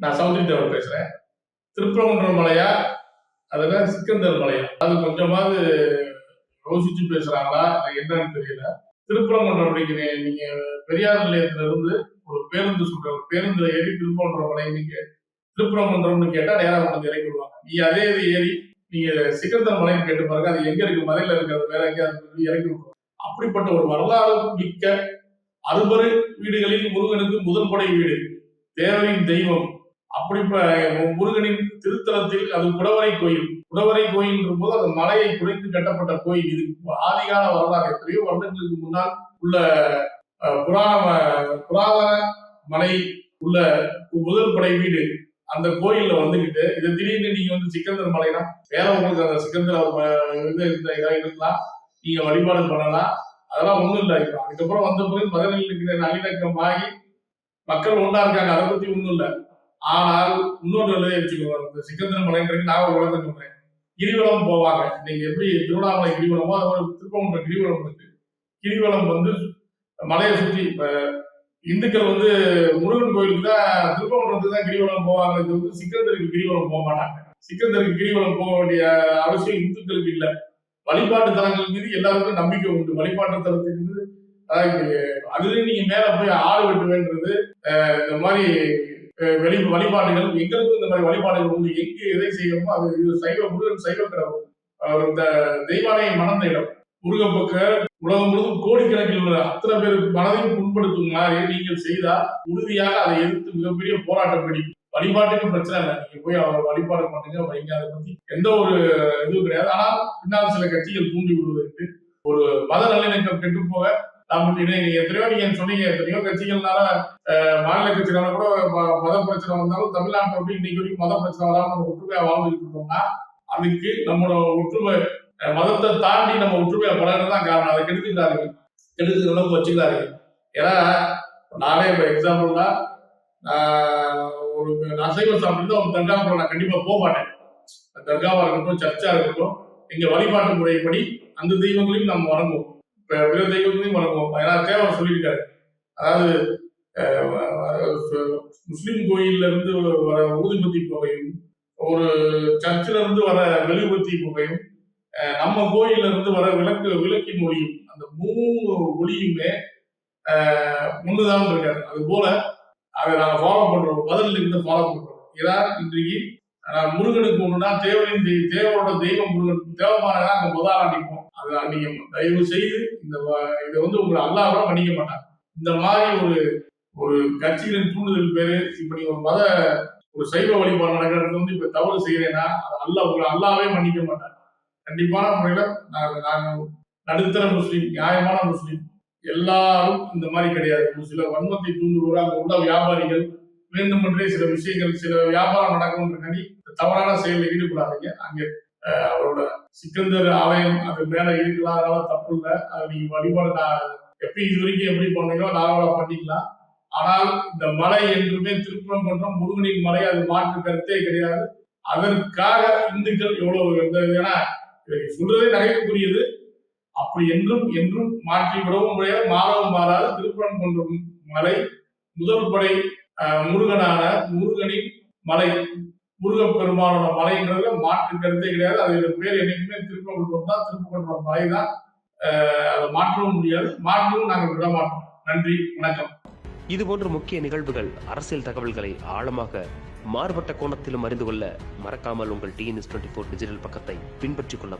நான் சௌத்ரி தேவர் பேசுறேன். திருப்பரங்குன்றம் மலையா? அதுல சிக்கந்தர் மலையா? அது கொஞ்சமாவது யோசிச்சு பேசுறாங்களா? என்னன்னு தெரியல. திருப்பரங்குன்றம் அப்படிங்கிற நீங்க பெரியார் நிலையத்துல இருந்து ஒரு பேருந்து சொல்ற ஒரு பேருந்துல ஏறி திருப்பரங்குன்றம் மலை நீங்க திருப்பரங்குன்றம்னு கேட்டா நேராக கொண்டு இறக்கி விடுவாங்க. நீ அதே இது ஏறி நீங்க சிக்கந்தர் மலைன்னு கேட்டு பாருங்க அது எங்க இருக்கு? மலையில இருக்கிறது வேற எங்கேயாவது இறக்கி விடுவாங்க அப்படிப்பட்ட ஒரு வரலாறு மிக்க அறுபறு வீடுகளில் முருகனுக்கு முதன்படை வீடு. தேவரின் தெய்வம். அப்படி முருகனின் திருத்தலத்தில் அது குடவரை கோயில். குடவரை கோயில் போது அந்த மலையை குறைத்து கட்டப்பட்ட கோயில். இது ஆதிகால வரலாறு. எத்தனையோ வருடங்களுக்கு முன்னால் உள்ள புராண புராதன மலை உள்ள முதல் படை வீடு அந்த கோயில்ல வந்துகிட்டு இதை திடீர்னு நீங்க வந்து சிக்கந்தர் மலைனா வேற உங்களுக்கு அந்த சிக்கந்தர் இந்த இதா இருக்கலாம். நீங்க வழிபாடு பண்ணலாம். அதெல்லாம் ஒண்ணும் இல்லை இப்போ. அதுக்கப்புறம் வந்த பிறகு மதுரையில் நல்லிணக்கம் ஆகி மக்கள் ஒன்றா இருக்காங்க. அதை பத்தி ஒண்ணும் இல்லை. ஆனால் இன்னொன்று எழுதி வச்சுக்கோங்க இந்த சிக்கந்தர் மலைன்றது நான் ஒரு சொல்றேன். கிரிவலம் போவாங்க. நீங்க எப்படி திருவண்ணாமலை கிரிவலமோ அது மாதிரி திருப்பவன்ற கிரிவலம் இருக்கு. கிரிவலம் வந்து மலையை சுற்றி இப்ப இந்துக்கள் வந்து முருகன் கோயிலுக்கு தான் திருப்பவன்றத்துக்கு தான் கிரிவலம் போவாங்க இது வந்து சிக்கந்தருக்கு கிரிவலம் போக மாட்டாங்க. சிக்கந்தருக்கு கிரிவலம் போக வேண்டிய அவசியம் இந்துக்களுக்கு இல்லை. வழிபாட்டு தலங்கள் மீது எல்லாருக்கும் நம்பிக்கை உண்டு. வழிபாட்டு தலத்துக்கு மீது அதாவது அதுலயும் நீங்க மேல போய் ஆள் வெட்டுவேன்றது இந்த மாதிரி வெளி வழிபாடுகள் எங்களுக்கும் இந்த மாதிரி வழிபாடுகள் உண்டு. எங்கு எதை செய்யணுமோ அது இது சைவ முருகன் சைவ கடவுள். அவர் இந்த தெய்வாலயம் மணந்த இடம். முருகப்பக்க உலகம் முழுவதும் கோடிக்கணக்கில் உள்ள அத்தனை பேர் மனதையும் புண்படுத்தும் மாதிரி நீங்கள் செய்தால் உறுதியாக அதை எதிர்த்து மிகப்பெரிய போராட்டம் பிடிக்கும் வழிபாட்டுக்கு பிரச்சனை இல்லை. நீங்க போய் அவர் வழிபாடு பண்ணுங்க. வைங்க அதை பத்தி எந்த ஒரு இதுவும் கிடையாது. ஆனால் பின்னால் சில கட்சிகள் தூண்டி விடுவதற்கு ஒரு மத நல்லிணக்கம் கெட்டு போக எத்தனையோ நீங்க சொன்னீங்க எத்தனையோ கட்சிகள்னால மாநில கட்சினால கூட ம- மத பிரச்சனை வந்தாலும் தமிழ்நாட்டில் அப்படி இன்னைக்கு வரைக்கும் மத பிரச்சனை வராமல் நம்ம ஒற்றுமையா வாழ்ந்துட்டு இருக்கோம்னா அதுக்கு நம்மளோட ஒற்றுமை மதத்தை தாண்டி நம்ம ஒற்றுமையா பழகிறது தான் காரணம். அதை கெடுத்துக்கிறார்கள் கெடுத்துக்கிற அளவுக்கு வச்சுக்கிறார்கள் ஏன்னா நானே இப்போ எக்ஸாம்பிள்னா ஒரு அசைவம் சாப்பிட்டு ஒரு தர்காவுக்குள்ள நான் கண்டிப்பா போக மாட்டேன் தர்காவா இருக்கட்டும் சர்ச்சா இருக்கட்டும் எங்க வழிபாட்டு முறைப்படி அந்த தெய்வங்களையும் நம்ம வணங்குவோம். இப்ப பிற தெய்வங்களையும் ஏன்னா தேவர் சொல்லியிருக்காரு. அதாவது முஸ்லீம் கோயில்ல இருந்து வர ஊதுபத்தி புகையும் ஒரு சர்ச்சில் இருந்து வர மெழுகுபத்தி புகையும் நம்ம கோயில்ல இருந்து வர விளக்கு விளக்கின் ஒளியும் அந்த மூணு ஒளியுமே முன்னுதான் இருக்காரு அது போல அதை நாங்க ஃபாலோ பண்றோம். பதில் இருந்து ஃபாலோ பண்றோம். ஏன்னா இன்றைக்கு நான் முருகனுக்கு ஒண்ணுனா தேவரின் தெய்- தேவரோட தெய்வம் முருகன் தேவமானதான் அங்க முதலா நிற்போம் அதை நீங்க தயவு செய்து இந்த வ- இதை வந்து உங்களை அல்லாஹ் மன்னிக்க மாட்டாங்க இந்த மாதிரி ஒரு ஒரு கட்சிகளின் தூண்டுதல் பேரு இப்ப நீங்க ஒரு மத ஒரு சைவ வழிபாடு நடக்கிறது வந்து இப்ப தவறு செய்யறேன்னா அது அல்லாஹ் உங்களை அல்லாவே மன்னிக்க மாட்டாங்க கண்டிப்பான முறையில நாங்கள் நாங்கள் நடுத்தர முஸ்லீம் நியாயமான முஸ்லீம் எல்லாரும் இந்த மாதிரி கிடையாது. ஒரு சில வன்மத்தை தூண்டுவோர் அங்க உள்ள வியாபாரிகள் வேண்டுமென்றே சில விஷயங்கள் சில வியாபாரம் நடக்கும்ன்றி தவறான செயலில் ஈடுபடாதீங்க. அங்கே அவரோட சிக்கந்தர் ஆலயம் அது மேல இருக்கலாம் அதனால தப்பு இல்லை. அது நீங்க வழிபாடு நான் எப்படி இது வரைக்கும் எப்படி பண்ணீங்களோ நார்மலா பண்ணிக்கலாம். ஆனால் இந்த மலை என்றுமே திருப்பணம் பண்றோம் முருகனின் மலை அது மாற்று கருத்தே கிடையாது. அதற்காக இந்துக்கள் எவ்வளவு ஏன்னா இதை சொல்றதே நகைப்புக்குரியது. அப்படி என்றும் என்றும் மாற்றி விடவும் முடியாது மாறவும் மாறாது. திருப்பணம் பண்ற மலை முதல் படை முருகனான முருகனின் மலை. முருகப்பெருமானோட மலைன்றதுல மாற்று கருத்தே கிடையாது. அதோட பேர் என்னைக்குமே திருப்பரங்குன்றம் தான் திருப்பரங்குன்றம் மலை தான். அதை மாற்றவும் முடியாது. மாற்றவும் நாங்கள் விட மாட்டோம். நன்றி வணக்கம். இதுபோன்ற முக்கிய நிகழ்வுகள் அரசியல் தகவல்களை ஆழமாக மாறுபட்ட கோணத்திலும் அறிந்து கொள்ள மறக்காமல் உங்கள் டிஎன்எஸ் டுவெண்ட்டி ஃபோர் டிஜிட்டல் பக்கத்தை பின்பற்றிக் கொள்ளவும்.